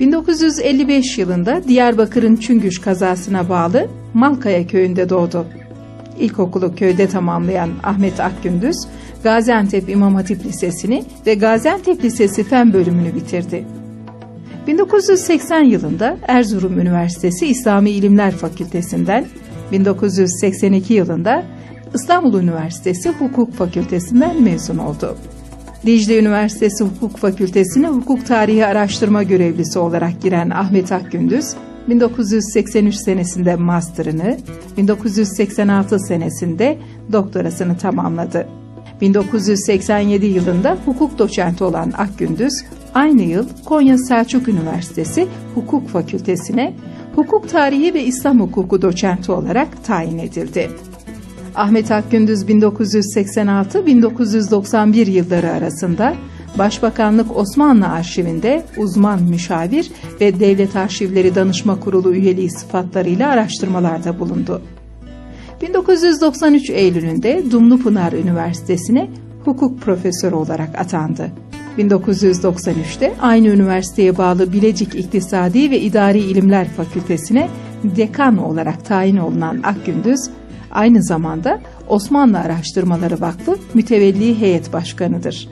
...1955 yılında Diyarbakır'ın Çüngüş kazasına bağlı Malkaya köyünde doğdu. İlkokulu köyde tamamlayan Ahmet Akgündüz, Gaziantep İmam Hatip Lisesi'ni ve Gaziantep Lisesi Fen bölümünü bitirdi. 1980 yılında Erzurum Üniversitesi İslami İlimler Fakültesinden, 1982 yılında İstanbul Üniversitesi Hukuk Fakültesinden mezun oldu. Dicle Üniversitesi Hukuk Fakültesine hukuk tarihi araştırma görevlisi olarak giren Ahmet Akgündüz, 1983 senesinde master'ını, 1986 senesinde doktorasını tamamladı. 1987 yılında hukuk doçenti olan Akgündüz, aynı yıl Konya Selçuk Üniversitesi Hukuk Fakültesine hukuk tarihi ve İslam hukuku doçenti olarak tayin edildi. Ahmet Akgündüz 1986-1991 yılları arasında Başbakanlık Osmanlı Arşivinde uzman müşavir ve Devlet Arşivleri Danışma Kurulu üyeliği sıfatlarıyla araştırmalarda bulundu. 1993 Eylül'ünde Dumlupınar Üniversitesi'ne hukuk profesörü olarak atandı. 1993'te aynı üniversiteye bağlı Bilecik İktisadi ve İdari İlimler Fakültesine dekan olarak tayin olunan Akgündüz, aynı zamanda Osmanlı Araştırmaları Vakfı Mütevelli Heyet Başkanıdır.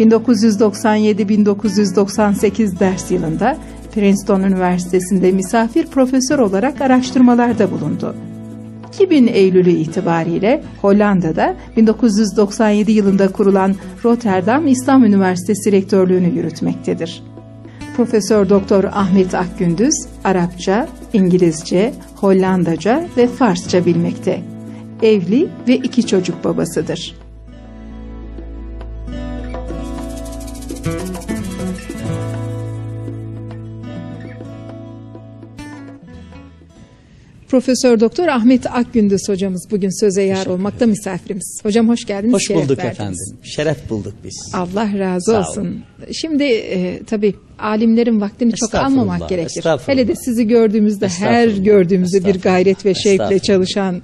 1997-1998 ders yılında Princeton Üniversitesi'nde misafir profesör olarak araştırmalarda bulundu. 2000 Eylül'ü itibariyle Hollanda'da 1997 yılında kurulan Rotterdam İslam Üniversitesi rektörlüğünü yürütmektedir. Profesör Doktor Ahmet Akgündüz Arapça, İngilizce, Hollandaca ve Farsça bilmekte. Evli ve iki çocuk babasıdır. Profesör Doktor Ahmet Akgündüz hocamız bugün söze yer olmakta misafirimiz. Hocam hoş geldiniz. Hoş şeref bulduk verdiniz. efendim. Şeref bulduk biz. Allah razı Sağ olsun. olun. Şimdi e, tabii alimlerin vaktini çok almamak gerekir. Hele de sizi gördüğümüzde her gördüğümüzde bir gayret ve şevkle çalışan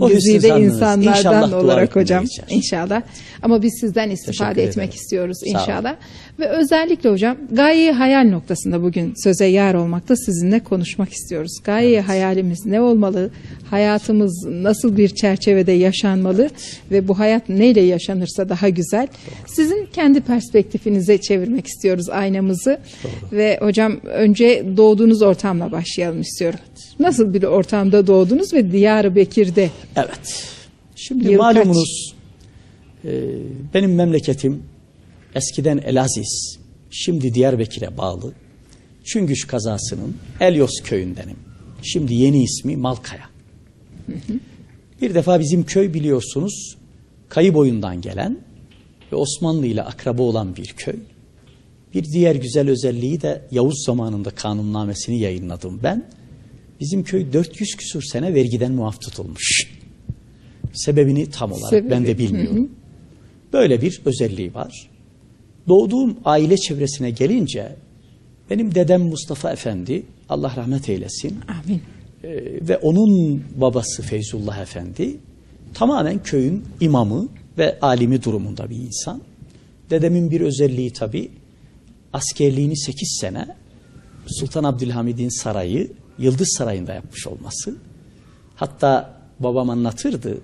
O güzide insanlardan inşallah olarak hocam geçer. inşallah. Ama biz sizden istifade etmek istiyoruz inşallah. Ve özellikle hocam gaye hayal noktasında bugün söze yer olmakta sizinle konuşmak istiyoruz. Gaye hayalimiz ne olmalı? Hayatımız nasıl bir çerçevede yaşanmalı ve bu hayat neyle yaşanırsa daha güzel? Sizin kendi perspektifinize çevirmek istiyoruz aynamızı. Ve hocam önce doğduğunuz ortamla başlayalım istiyorum. Nasıl bir ortamda doğdunuz ve Diyarbakır'da? Evet. Şimdi Yıl malumunuz e, benim memleketim eskiden Elaziz, şimdi Diyarbakır'a bağlı. Çüngüş kazasının Elyos köyündenim. Şimdi yeni ismi Malkaya. Bir defa bizim köy biliyorsunuz kayı boyundan gelen ve Osmanlı ile akraba olan bir köy. Bir diğer güzel özelliği de Yavuz zamanında kanunnamesini yayınladım ben. Bizim köy 400 küsur sene vergiden muaf tutulmuş. Sebebini tam olarak Sebebi, ben de bilmiyorum. Böyle bir özelliği var. Doğduğum aile çevresine gelince benim dedem Mustafa Efendi Allah rahmet eylesin Amin. e, ve onun babası Feyzullah Efendi tamamen köyün imamı ve alimi durumunda bir insan. Dedemin bir özelliği tabi askerliğini 8 sene Sultan Abdülhamid'in sarayı Yıldız Sarayı'nda yapmış olması. Hatta babam anlatırdı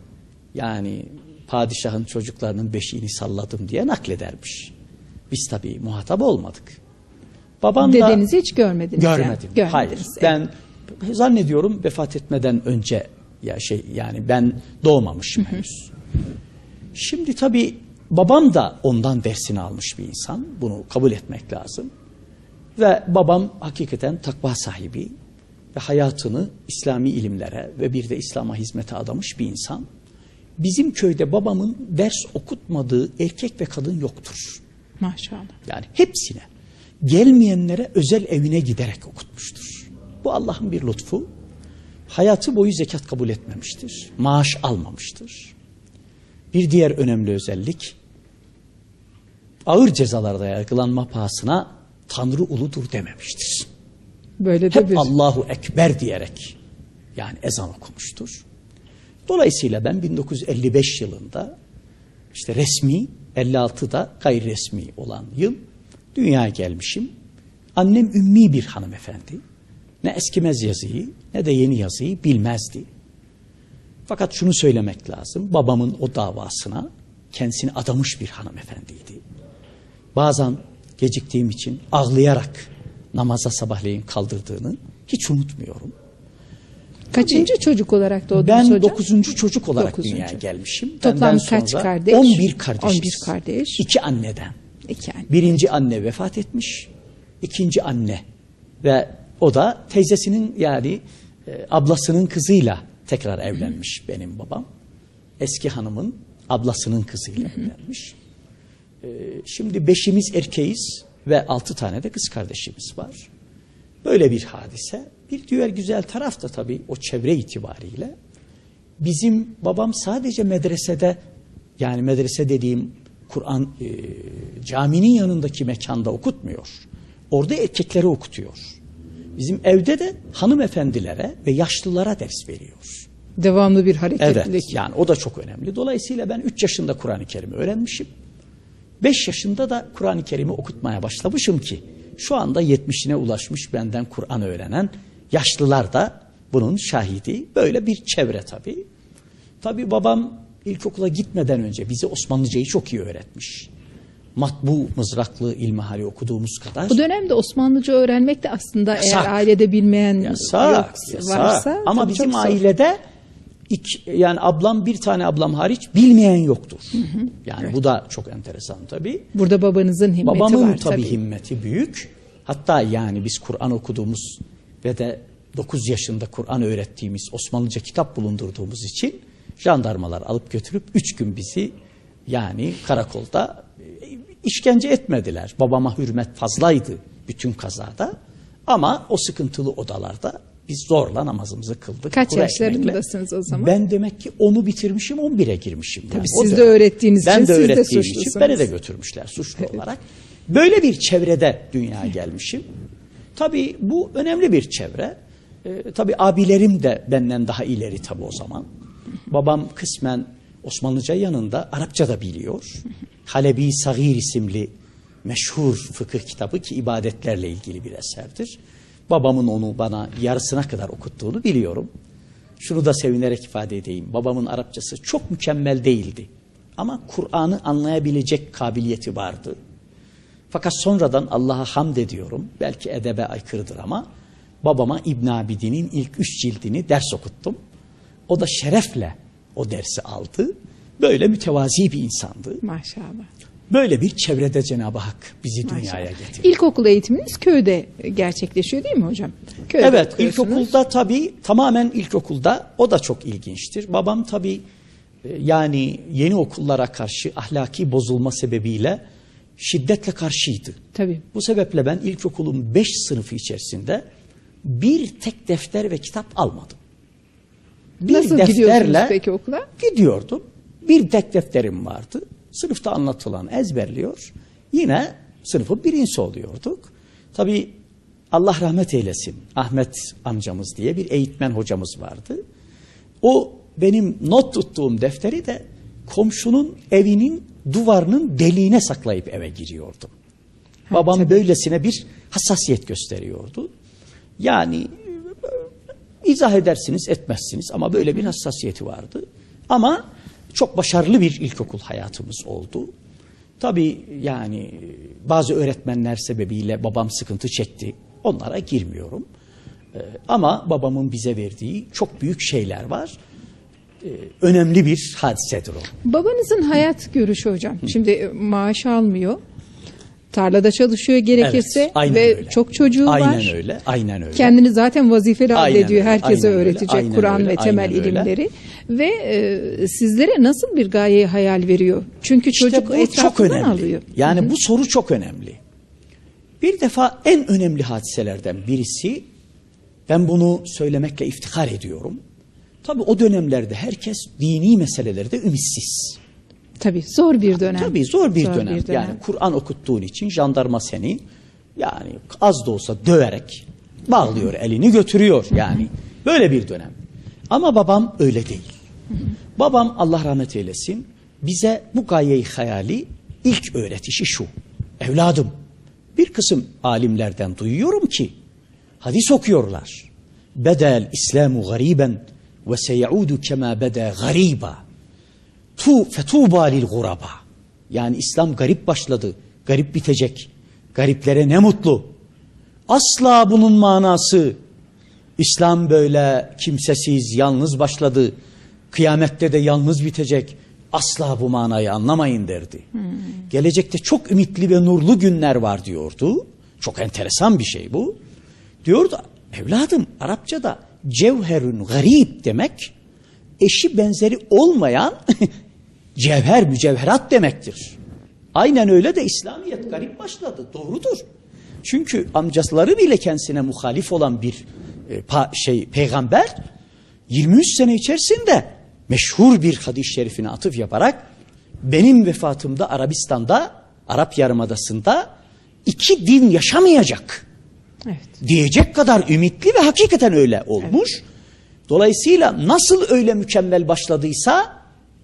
yani padişahın çocuklarının beşiğini salladım diye nakledermiş. Biz tabi muhatap olmadık. Babam da Dedenizi hiç görmediniz yani. Görmedim. Görmediniz, Hayır. evet. Ben zannediyorum vefat etmeden önce ya şey yani ben doğmamışım henüz. Şimdi tabii babam da ondan dersini almış bir insan. Bunu kabul etmek lazım. Ve babam hakikaten takva sahibi ve hayatını İslami ilimlere ve bir de İslam'a hizmete adamış bir insan. Bizim köyde babamın ders okutmadığı erkek ve kadın yoktur. Maşallah. Yani hepsine. Gelmeyenlere özel evine giderek okutmuştur. Bu Allah'ın bir lütfu. Hayatı boyu zekat kabul etmemiştir. Maaş almamıştır. Bir diğer önemli özellik ağır cezalarda yargılanma pahasına Tanrı uludur dememiştir. Böyle de Hep bir Allahu Ekber diyerek yani ezan okumuştur. Dolayısıyla ben 1955 yılında işte resmi 56'da gayri resmi olan yıl dünyaya gelmişim. Annem ümmi bir hanımefendi. Ne eskimez yazıyı ne de yeni yazıyı bilmezdi. Fakat şunu söylemek lazım. Babamın o davasına kendisini adamış bir hanımefendiydi. Bazen geciktiğim için ağlayarak namaza sabahleyin kaldırdığını hiç unutmuyorum. Kaçıncı çocuk olarak doğdunuz Ben hocam? dokuzuncu çocuk olarak Dokuzuncu. dünyaya gelmişim. Toplam kaç kardeş? 11 kardeşiz. 11 kardeş. İki anneden. İki anne. Birinci anne vefat etmiş. ikinci anne ve o da teyzesinin yani e, ablasının kızıyla tekrar evlenmiş benim babam. Eski hanımın ablasının kızıyla evlenmiş. E, şimdi beşimiz erkeğiz ve altı tane de kız kardeşimiz var. Böyle bir hadise. Bir diğer güzel taraf da tabii o çevre itibariyle. Bizim babam sadece medresede yani medrese dediğim Kur'an e, caminin yanındaki mekanda okutmuyor. Orada erkekleri okutuyor. Bizim evde de hanımefendilere ve yaşlılara ders veriyor. Devamlı bir hareketlilik. Evet yani o da çok önemli. Dolayısıyla ben 3 yaşında Kur'an-ı Kerim'i öğrenmişim. 5 yaşında da Kur'an-ı Kerim'i okutmaya başlamışım ki şu anda 70'ine ulaşmış benden Kur'an öğrenen yaşlılar da bunun şahidi. Böyle bir çevre tabii. Tabii babam ilkokula gitmeden önce bize Osmanlıcayı çok iyi öğretmiş. Matbu mızraklı ilmihali okuduğumuz kadar. Bu dönemde Osmanlıca öğrenmek de aslında Yasak. eğer ailede bilmeyen Yasak, yok, yasak. varsa Ama bizim ailede iki, yani ablam bir tane ablam hariç bilmeyen yoktur. Yani bu da çok enteresan tabii. Burada babanızın himmeti Babamın var tabii, tabii. himmeti büyük. Hatta yani biz Kur'an okuduğumuz ve de 9 yaşında Kur'an öğrettiğimiz Osmanlıca kitap bulundurduğumuz için jandarmalar alıp götürüp 3 gün bizi yani karakolda işkence etmediler. Babama hürmet fazlaydı bütün kazada. Ama o sıkıntılı odalarda biz zorla namazımızı kıldık. Kaç kuru yaşlarındasınız o zaman? Ben demek ki onu bitirmişim 11'e girmişim. yani. Tabii O siz de öğrettiğiniz ben için de siz de öğrettiğim için suçlusunuz. beni de götürmüşler suçlu olarak. Böyle bir çevrede dünyaya gelmişim. Tabii bu önemli bir çevre. Ee, tabii abilerim de benden daha ileri tabii o zaman. Babam kısmen Osmanlıca yanında Arapça da biliyor. Halebi Sagir isimli meşhur fıkıh kitabı ki ibadetlerle ilgili bir eserdir. Babamın onu bana yarısına kadar okuttuğunu biliyorum. Şunu da sevinerek ifade edeyim. Babamın Arapçası çok mükemmel değildi. Ama Kur'an'ı anlayabilecek kabiliyeti vardı. Fakat sonradan Allah'a hamd ediyorum. Belki edebe aykırıdır ama babama İbn Abidin'in ilk üç cildini ders okuttum. O da şerefle o dersi aldı. Böyle mütevazi bir insandı. Maşallah. Böyle bir çevrede Cenab-ı Hak bizi Maşallah. dünyaya getirdi. İlkokul eğitiminiz köyde gerçekleşiyor değil mi hocam? Köyde Evet ilkokulda tabii tamamen ilkokulda o da çok ilginçtir. Babam tabii e, yani yeni okullara karşı ahlaki bozulma sebebiyle şiddetle karşıydı. Tabii. Bu sebeple ben ilkokulun 5 sınıfı içerisinde bir tek defter ve kitap almadım. Bir Nasıl gidiyorsunuz peki okula? Gidiyordum. Bir tek defterim vardı. Sınıfta anlatılan ezberliyor. Yine sınıfın birincisi oluyorduk. Tabii Allah rahmet eylesin. Ahmet amcamız diye bir eğitmen hocamız vardı. O benim not tuttuğum defteri de komşunun evinin duvarının deliğine saklayıp eve giriyordum. Babam böylesine bir hassasiyet gösteriyordu. Yani izah edersiniz etmezsiniz ama böyle bir hassasiyeti vardı. Ama çok başarılı bir ilkokul hayatımız oldu. Tabii yani bazı öğretmenler sebebiyle babam sıkıntı çekti. Onlara girmiyorum. Ee, ama babamın bize verdiği çok büyük şeyler var. Ee, önemli bir hadisedir o. Babanızın hayat görüşü hocam. Şimdi maaş almıyor. Tarlada çalışıyor gerekirse Evet, aynen ve öyle. çok çocuğu aynen var. öyle, aynen öyle. Kendini zaten vazifeli Aynen öyle, Herkese aynen öğretecek aynen Kur'an ve temel aynen öyle. ilimleri. Ve e, sizlere nasıl bir gayeyi hayal veriyor? Çünkü İşte çocuk bu etrafından alıyor. Yani bu soru çok önemli. Bir defa en önemli hadiselerden birisi, ben bunu söylemekle iftihar ediyorum. Tabii o dönemlerde herkes dini meselelerde ümitsiz. Tabii zor bir dönem. Tabii zor bir dönem. Yani Kur'an okuttuğun için jandarma seni yani az da olsa döverek bağlıyor, elini götürüyor yani. Böyle bir dönem. Ama babam öyle değil. Babam Allah rahmet eylesin bize bu gayeyi hayali ilk öğretişi şu. Evladım bir kısım alimlerden duyuyorum ki hadis okuyorlar. Bedel İslamu gariben ve seyaudu kema bede gariba. Tu fetuba lil guraba. Yani İslam garip başladı, garip bitecek. Gariplere ne mutlu. Asla bunun manası İslam böyle kimsesiz, yalnız başladı. Kıyamette de yalnız bitecek. Asla bu manayı anlamayın derdi. Gelecekte çok ümitli ve nurlu günler var diyordu. Çok enteresan bir şey bu. Diyordu evladım Arapçada cevherün garip demek eşi benzeri olmayan cevher mücevherat demektir. Aynen öyle de İslamiyet garip başladı. Doğrudur. Çünkü amcasları bile kendisine muhalif olan bir e, pa- şey peygamber 23 sene içerisinde meşhur bir hadis-i şerifine atıf yaparak benim vefatımda Arabistan'da Arap Yarımadası'nda iki din yaşamayacak Evet. diyecek kadar ümitli ve hakikaten öyle olmuş. Dolayısıyla nasıl öyle mükemmel başladıysa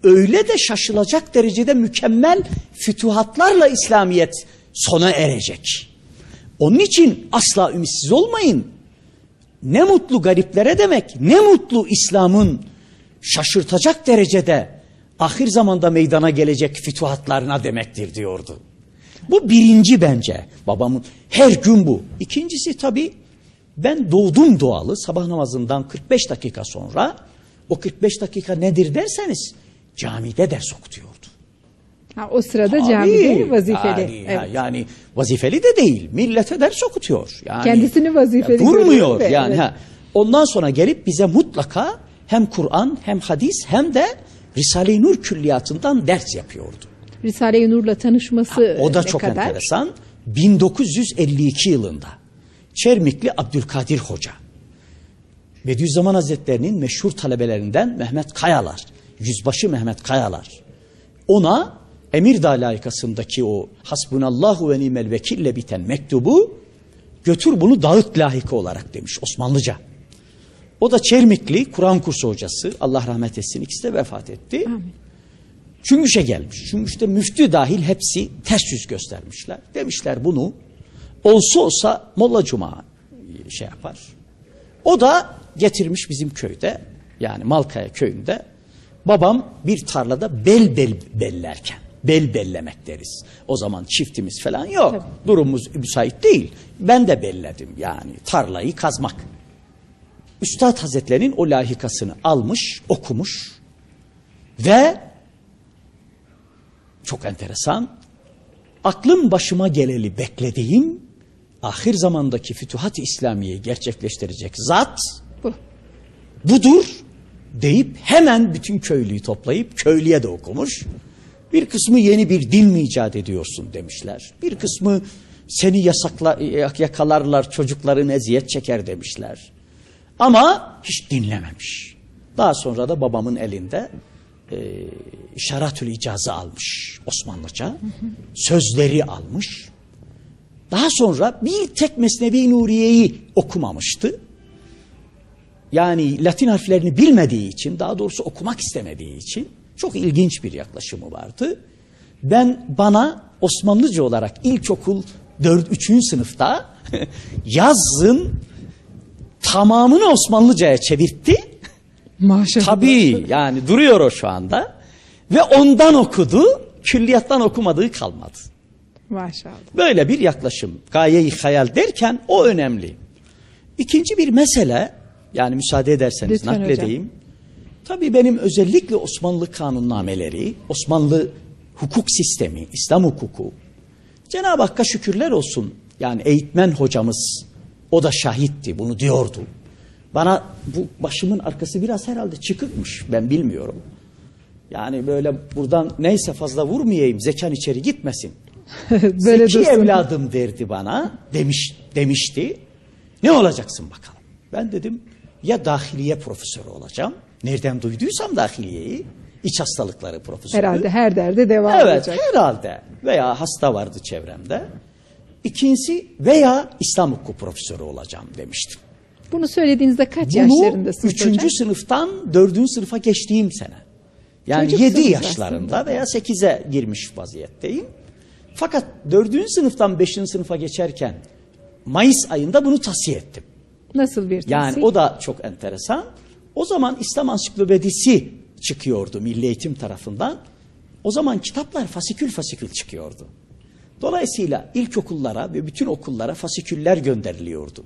öyle de şaşılacak derecede mükemmel fütuhatlarla İslamiyet sona erecek. Onun için asla ümitsiz olmayın. Ne mutlu gariplere demek, ne mutlu İslam'ın şaşırtacak derecede ahir zamanda meydana gelecek fütuhatlarına demektir diyordu. Bu birinci bence babamın her gün bu. İkincisi tabii ben doğdum doğalı sabah namazından 45 dakika sonra o 45 dakika nedir derseniz camide ders okutuyordu. Ha, o sırada Tabii. camide vazifeli. Yani, evet. yani vazifeli de değil. Millete ders okutuyor. Yani, Kendisini vazifeli Durmuyor görüyor ve- yani. evet. Ha. Ondan sonra gelip bize mutlaka hem Kur'an hem hadis hem de Risale-i Nur külliyatından ders yapıyordu. Risale-i Nur'la tanışması O da çok kadar? enteresan. 1952 yılında Çermikli Abdülkadir Hoca. Bediüzzaman Hazretlerinin meşhur talebelerinden Mehmet Kayalar, Yüzbaşı Mehmet Kayalar. Ona Emirdağ layıkasındaki o hasbunallahu ve nimel vekille biten mektubu götür bunu dağıt layıkı olarak demiş Osmanlıca. O da Çermikli Kur'an kursu hocası Allah rahmet etsin ikisi de vefat etti. Çüngüş'e gelmiş. Çüngüş'te müftü dahil hepsi ters yüz göstermişler. Demişler bunu olsa olsa Molla Cuma şey yapar. O da getirmiş bizim köyde yani Malkaya köyünde babam bir tarlada bel bel bellerken bel bellemek deriz. O zaman çiftimiz falan yok. Tabii. Durumumuz müsait değil. Ben de belledim yani tarlayı kazmak. Üstad Hazretlerinin o lahikasını almış, okumuş ve çok enteresan. Aklım başıma geleli beklediğim ahir zamandaki fütuhat-ı İslamiye'yi gerçekleştirecek zat Bu. budur deyip hemen bütün köylüyü toplayıp köylüye de okumuş. Bir kısmı yeni bir din mi icat ediyorsun demişler. Bir kısmı seni yasakla, yakalarlar çocukların eziyet çeker demişler. Ama hiç dinlememiş. Daha sonra da babamın elinde e, İşaretül icazı almış Osmanlıca. Sözleri almış. Daha sonra bir tek Mesnevi Nuriye'yi okumamıştı. Yani Latin harflerini bilmediği için, daha doğrusu okumak istemediği için çok ilginç bir yaklaşımı vardı. Ben bana Osmanlıca olarak ilkokul 4. 3. sınıfta yazın tamamını Osmanlıca'ya çevirtti. Maşallah. Tabii yani duruyor o şu anda. Ve ondan okudu, külliyattan okumadığı kalmadı. Maşallah. Böyle bir yaklaşım, gaye-i hayal derken o önemli. İkinci bir mesele, yani müsaade ederseniz Lütfen nakledeyim. Tabii benim özellikle Osmanlı kanunnameleri, Osmanlı hukuk sistemi, İslam hukuku, Cenab-ı Hakk'a şükürler olsun. Yani eğitmen hocamız, o da şahitti, bunu diyordu. Bana bu başımın arkası biraz herhalde çıkıkmış, ben bilmiyorum. Yani böyle buradan neyse fazla vurmayayım, zekan içeri gitmesin. Böyle Zeki evladım derdi bana demiş demişti. Ne olacaksın bakalım? Ben dedim ya dahiliye profesörü olacağım. Nereden duyduysam dahiliyeyi. iç hastalıkları profesörü. Herhalde her derde devam Evet olacak. herhalde. Veya hasta vardı çevremde. İkincisi veya İslam hukuku profesörü olacağım demiştim. Bunu söylediğinizde kaç Bunu yaşlarındasınız üçüncü hocam? sınıftan dördüncü sınıfa geçtiğim sene. Yani Çocuksunuz yedi aslında. yaşlarında veya sekize girmiş vaziyetteyim. Fakat dördüncü sınıftan beşinci sınıfa geçerken Mayıs ayında bunu tavsiye ettim. Nasıl bir Yani tahsil? o da çok enteresan. O zaman İslam Ansiklopedisi çıkıyordu Milli Eğitim tarafından. O zaman kitaplar fasikül fasikül çıkıyordu. Dolayısıyla ilkokullara ve bütün okullara fasiküller gönderiliyordu.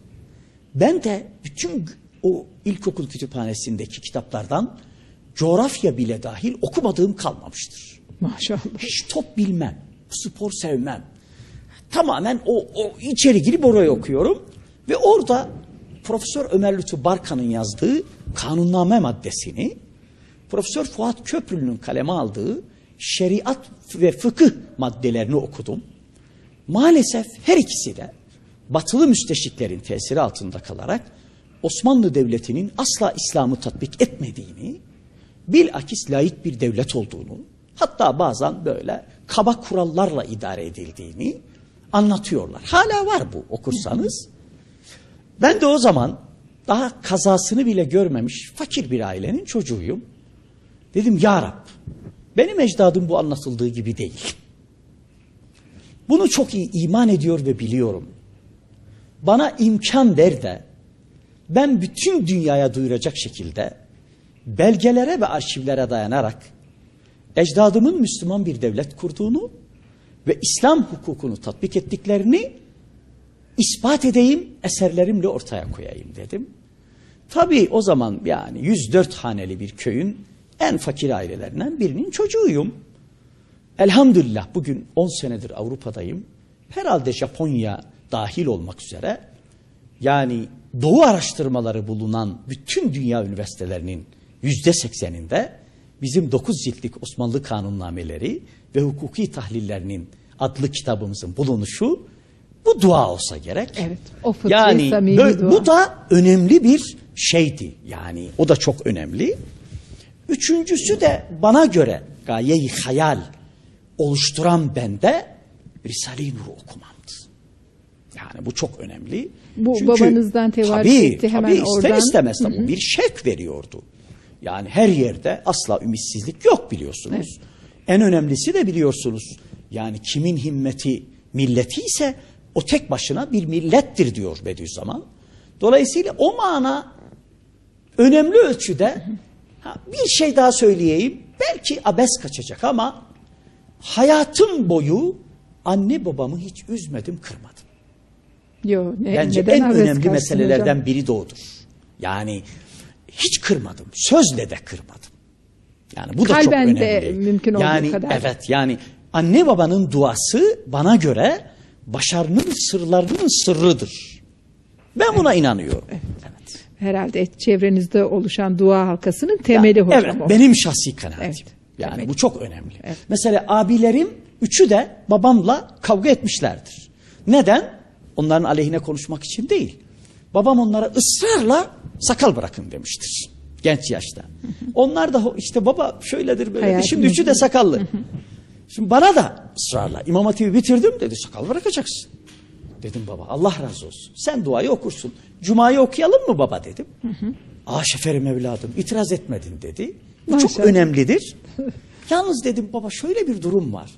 Ben de bütün o ilkokul kütüphanesindeki kitaplardan coğrafya bile dahil okumadığım kalmamıştır. Maşallah. Hiç top bilmem, spor sevmem. Tamamen o, o içeri girip orayı okuyorum. Ve orada Profesör Ömer Lütfü Barkan'ın yazdığı kanunname maddesini, Profesör Fuat Köprülü'nün kaleme aldığı şeriat ve fıkıh maddelerini okudum. Maalesef her ikisi de batılı müsteşriklerin tesiri altında kalarak Osmanlı Devleti'nin asla İslam'ı tatbik etmediğini, bilakis layık bir devlet olduğunu, hatta bazen böyle kaba kurallarla idare edildiğini anlatıyorlar. Hala var bu okursanız. Ben de o zaman daha kazasını bile görmemiş fakir bir ailenin çocuğuyum. Dedim ya Rab benim ecdadım bu anlatıldığı gibi değil. Bunu çok iyi iman ediyor ve biliyorum. Bana imkan ver de ben bütün dünyaya duyuracak şekilde belgelere ve arşivlere dayanarak ecdadımın Müslüman bir devlet kurduğunu ve İslam hukukunu tatbik ettiklerini ispat edeyim, eserlerimle ortaya koyayım dedim. Tabii o zaman yani 104 haneli bir köyün en fakir ailelerinden birinin çocuğuyum. Elhamdülillah bugün 10 senedir Avrupa'dayım. Herhalde Japonya dahil olmak üzere yani doğu araştırmaları bulunan bütün dünya üniversitelerinin yüzde sekseninde bizim 9 ciltlik Osmanlı kanunnameleri ve hukuki tahlillerinin adlı kitabımızın bulunuşu bu dua olsa gerek. Evet, o fıtri, yani samimi bö- dua. bu da önemli bir şeydi. Yani o da çok önemli. Üçüncüsü de bana göre gayeyi hayal oluşturan bende Risale-i Nur okumamdı. Yani bu çok önemli. Bu babanızdan tevarüz tabii, etti, hemen tabii, ister oradan. istemez tabii, bu bir şevk veriyordu. Yani her yerde asla ümitsizlik yok biliyorsunuz. En önemlisi de biliyorsunuz. Yani kimin himmeti milleti ise o tek başına bir millettir diyor Bediüzzaman. Dolayısıyla o mana önemli ölçüde ha, bir şey daha söyleyeyim. Belki abes kaçacak ama hayatım boyu anne babamı hiç üzmedim, kırmadım. Yo, ne, Bence en önemli meselelerden hocam? biri de odur. Yani hiç kırmadım, sözle de kırmadım. Yani bu da çok Kalben önemli. de mümkün olduğu yani, kadar. Evet yani anne babanın duası bana göre başarının sırlarının sırrıdır. Ben buna inanıyorum. Evet. Herhalde çevrenizde oluşan dua halkasının temeli hocam evet, o. benim şahsi kanaatim. Evet, yani temeli. bu çok önemli. Mesela abilerim üçü de babamla kavga etmişlerdir. Neden? Onların aleyhine konuşmak için değil. Babam onlara ısrarla sakal bırakın demiştir. Genç yaşta. Onlar da işte baba şöyledir böyle. Şimdi üçü de sakallı. Şimdi bana da ısrarla İmam Hatip'i bitirdim dedi sakal bırakacaksın. Dedim baba Allah razı olsun. Sen duayı okursun. Cuma'yı okuyalım mı baba dedim. Aa şeferim evladım itiraz etmedin dedi. Bu çok Maşallah. önemlidir. Yalnız dedim baba şöyle bir durum var.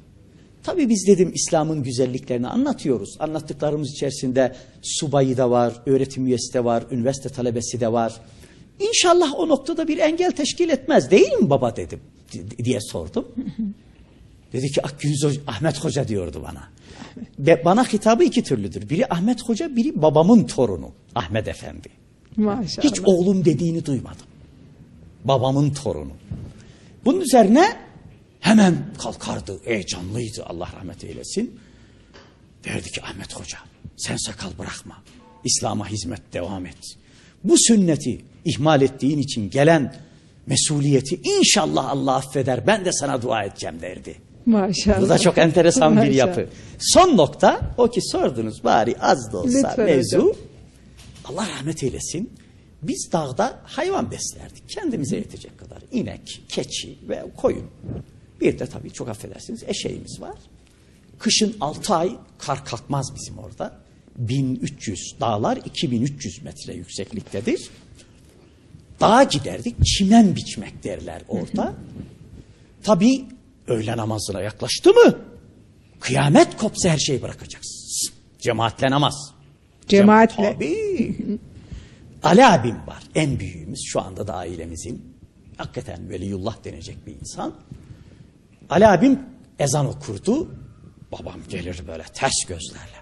Tabii biz dedim İslam'ın güzelliklerini anlatıyoruz. Anlattıklarımız içerisinde subayı da var, öğretim üyesi de var, üniversite talebesi de var. İnşallah o noktada bir engel teşkil etmez değil mi baba dedim di- diye sordum. Dedi ki Akgüz Hoca- Ahmet Hoca diyordu bana. Ve bana hitabı iki türlüdür. Biri Ahmet Hoca, biri babamın torunu Ahmet Efendi. Maşallah. Hiç oğlum dediğini duymadım. Babamın torunu. Bunun üzerine hemen kalkardı. Heyecanlıydı Allah rahmet eylesin. Derdi ki Ahmet Hoca sen sakal bırakma. İslam'a hizmet devam et. Bu sünneti ihmal ettiğin için gelen mesuliyeti inşallah Allah affeder. Ben de sana dua edeceğim derdi. Maşallah. Bu da çok enteresan bir Maşallah. yapı. Son nokta o ki sordunuz bari az da olsa Lütfen mevzu. hocam. Allah rahmet eylesin. Biz dağda hayvan beslerdik. Kendimize yetecek kadar. İnek, keçi ve koyun. Bir de tabii çok affedersiniz eşeğimiz var. Kışın 6 ay kar kalkmaz bizim orada. 1300 dağlar 2300 metre yüksekliktedir. Dağa giderdik çimen biçmek derler orada. Tabii öğle namazına yaklaştı mı Kıyamet kopsa her şeyi bırakacaksın. Cemaatle namaz. Cemaatle. Cem- Tabii. Ali abim var. En büyüğümüz şu anda da ailemizin. Hakikaten veliyullah denecek bir insan. Ali abim ezan okurdu. Babam gelir böyle ters gözlerle.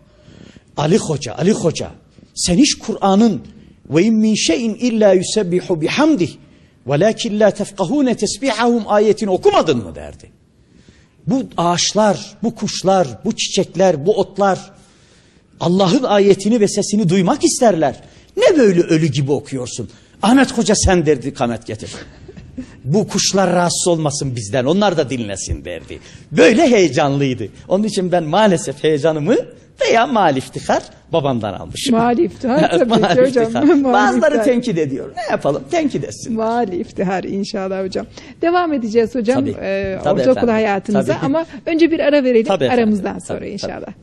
Ali Hoca, Ali Hoca sen hiç Kur'an'ın ve in min şeyin illa yusebbihu bihamdih velakin la tefkahune tesbihahum ayetini okumadın mı derdi. Bu ağaçlar, bu kuşlar, bu çiçekler, bu otlar Allah'ın ayetini ve sesini duymak isterler. Ne böyle ölü gibi okuyorsun? Ahmet Hoca sen derdi kamet getir. Bu kuşlar rahatsız olmasın bizden onlar da dinlesin derdi. Böyle heyecanlıydı. Onun için ben maalesef heyecanımı veya mal iftihar babamdan almışım. Mal iftihar tabii Mal ki hocam. iftihar. Mal Bazıları iftihar. tenkit ediyor. Ne yapalım? Tenkit etsin. Mal iftihar inşallah hocam. Devam edeceğiz hocam Tabii. e, Tabii ortaokul efendim. hayatınıza Tabii. ama önce bir ara verelim Tabii efendim. aramızdan sonra Tabii, inşallah. tabii.